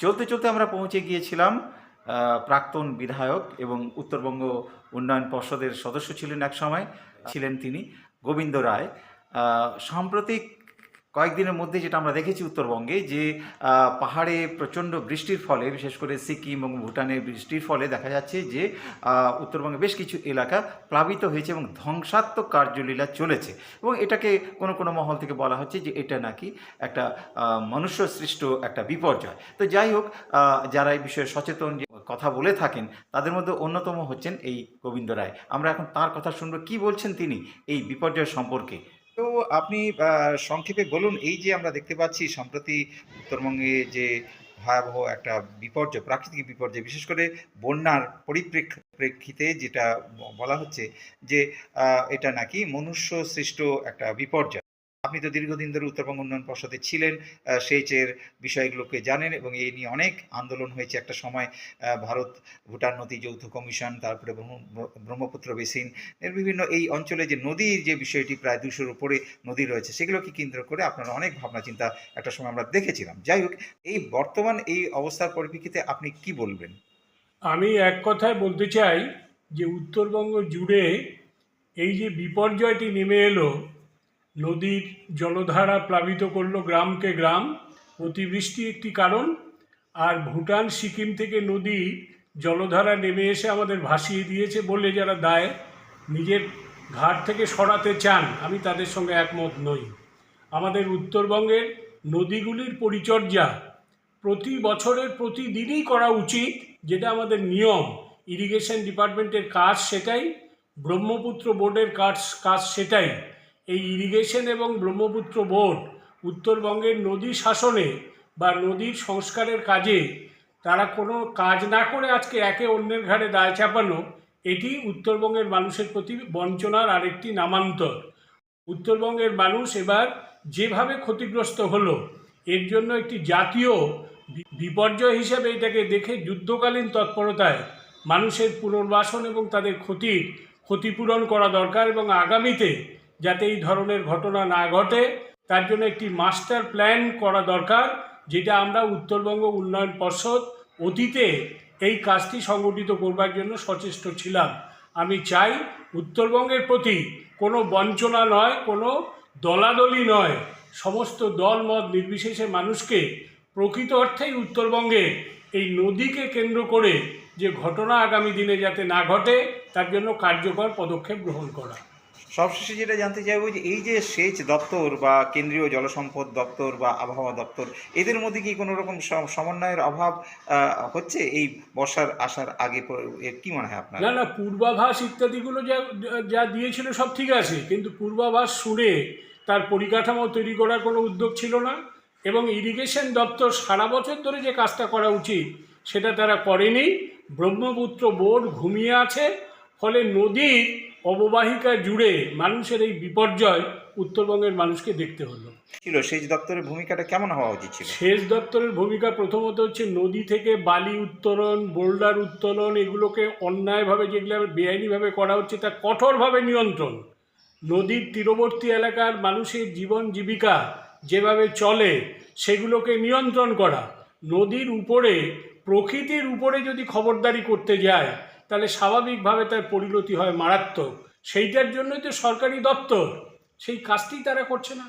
চলতে চলতে আমরা পৌঁছে গিয়েছিলাম প্রাক্তন বিধায়ক এবং উত্তরবঙ্গ উন্নয়ন পর্ষদের সদস্য ছিলেন এক সময়, ছিলেন তিনি গোবিন্দ রায়। সাম্প্রতিক কয়েকদিনের মধ্যে যেটা আমরা দেখেছি উত্তরবঙ্গে যে পাহাড়ে প্রচণ্ড বৃষ্টির ফলে, বিশেষ করে সিকিম এবং ভুটানে বৃষ্টির ফলে দেখা যাচ্ছে যে উত্তরবঙ্গে বেশ কিছু এলাকা প্লাবিত হয়েছে এবং ধ্বংসাত্মক কার্যলীলা চলেছে। এবং এটাকে কোনো কোনো মহল থেকে বলা হচ্ছে যে, এটা নাকি একটা মনুষ্য সৃষ্ট একটা বিপর্যয়। তো যাই হোক যারা এই বিষয়ে সচেতন কথা বলে থাকেন, তাদের মধ্যে অন্যতম হচ্ছেন এই গোবিন্দ রায়। আমরা এখন তার কথা শুনব। কি বলছেন তিনি এই বিপর্যয় সম্পর্কে? তো আপনি সংক্ষেপে বলুন, এই যে আমরা দেখতে পাচ্ছি সম্প্রতি উত্তরবঙ্গে যে ভয়াবহ একটা বিপর্যয়, প্রাকৃতিক বিপর্যয়, বিশেষ করে বন্যার পরিপ্রেক্ষিতে যেটা বলা হচ্ছে যে এটা নাকি মনুষ্য সৃষ্ট একটা বিপর্যয়। আপনি তো দীর্ঘদিন ধরে উত্তরবঙ্গ উন্নয়ন পর্ষদে ছিলেন সেচের বিষয়গুলোকে জানেন এবং এই নিয়ে অনেক আন্দোলন হয়েছে। একটা সময় ভারত ভুটান নদী যৌথ কমিশন, তারপরে ব্রহ্মপুত্র বেসিন, এর বিভিন্ন এই অঞ্চলে যে নদীর যে বিষয়টি প্রায় দুশোর উপরে নদী রয়েছে, সেগুলোকে কেন্দ্র করে আপনারা অনেক ভাবনা চিন্তা একটা সময় আমরা দেখেছিলাম। যাই হোক, এই বর্তমান এই অবস্থার পরিপ্রেক্ষিতে আপনি কি বলবেন? আমি এক কথায় বলতে চাই যে উত্তরবঙ্গ জুড়ে এই যে বিপর্যয়টি নেমে এলো নদীর জলধারা প্লাবিত করল গ্রামকে গ্রাম। অতিবৃষ্টি একটি কারণ। আর ভুটান, সিকিম থেকে নদী জলধারা নেমে এসে আমাদের ভাসিয়ে দিয়েছে বলে যারা দায়, নিজের ঘাট থেকে সরাতে চান, আমি তাদের সঙ্গে একমত নই। আমাদের উত্তরবঙ্গের নদীগুলির পরিচর্যা প্রতি বছরের প্রতিদিনই করা উচিত, যেটা আমাদের নিয়ম। ইরিগেশন ডিপার্টমেন্টের কাজ সেটাই, ব্রহ্মপুত্র বোর্ডের কাজ কাজ সেটাই। এই ইরিগেশন এবং ব্রহ্মপুত্র বোর্ড উত্তরবঙ্গের নদী শাসনে বা নদীর সংস্কারের কাজে তারা কোনো কাজ না করে আজকে একে অন্যের ঘাড়ে দায় চাপানো, এটি উত্তরবঙ্গের মানুষের প্রতি বঞ্চনার আরেকটি নামান্তর। উত্তরবঙ্গের মানুষ এবার যেভাবে ক্ষতিগ্রস্ত হলো, এর জন্য একটি জাতীয় বিপর্যয় হিসেবে এটাকে দেখে যুদ্ধকালীন তৎপরতায় মানুষের পুনর্বাসন এবং তাদের ক্ষতির ক্ষতিপূরণ করা দরকার এবং আগামীতে যাতে এই ধরনের ঘটনা না ঘটে, তার জন্য একটি মাস্টার প্ল্যান করা দরকার, যেটা আমরা উত্তরবঙ্গ উন্নয়ন পর্ষদ অতীতে এই কাজটি সংগঠিত করবার জন্য সচেষ্ট ছিলাম। আমি চাই উত্তরবঙ্গের প্রতি কোনো বঞ্চনা নয়, কোনো দলাদলি নয়। সমস্ত দল, মত নির্বিশেষে মানুষকে প্রকৃত অর্থেই উত্তরবঙ্গে এই নদীকে কেন্দ্র করে যে ঘটনা আগামী দিনে যাতে না ঘটে, তার জন্য কার্যকর পদক্ষেপ গ্রহণ করা। সবশেষে যেটা জানতে চাইব যে এই যে সেচ দপ্তর বা কেন্দ্রীয় জলসম্পদ দপ্তর বা আবহাওয়া দপ্তর, এদের মধ্যে কি কোনো রকম সমন্বয়ের অভাব হচ্ছে এই বর্ষার আসার আগে কি মনে হয় আপনার? না না, পূর্বাভাস ইত্যাদিগুলো যা যা দিয়েছিল সব ঠিক আছে, কিন্তু পূর্বাভাস শুনে তার পরিকাঠামো তৈরি করার কোনো উদ্যোগ ছিল না এবং ইরিগেশন দপ্তর সারা বছর ধরে যে কাজটা করা উচিত সেটা তারা করেনি। ব্রহ্মপুত্র বোর্ড ঘুমিয়ে আছে, ফলে নদীর অববাহিকা জুড়ে মানুষের এই বিপর্যয় উত্তরবঙ্গের মানুষকে দেখতে হলো। ছিল সেচ দপ্তরের ভূমিকাটা কেমন হওয়া উচিত ছিল? সেচ দপ্তরের ভূমিকা প্রথমত হচ্ছে নদী থেকে বালি উত্তোলন বোল্ডার উত্তোলন এগুলোকে অন্যায়ভাবে যেগুলো বেআইনিভাবে করা হচ্ছে তা কঠোরভাবে নিয়ন্ত্রণ। নদীর তীরবর্তী এলাকার মানুষের জীবন জীবিকা যেভাবে চলে সেগুলোকে নিয়ন্ত্রণ করা। নদীর উপরে প্রকৃতির উপরে যদি খবরদারি করতে যায় তাহলে স্বাভাবিকভাবে তার পরিণতি হয় মারাত্মক। সেইটার জন্যই তো সরকারি দপ্তর। সেই কাজটি তারা করছে না।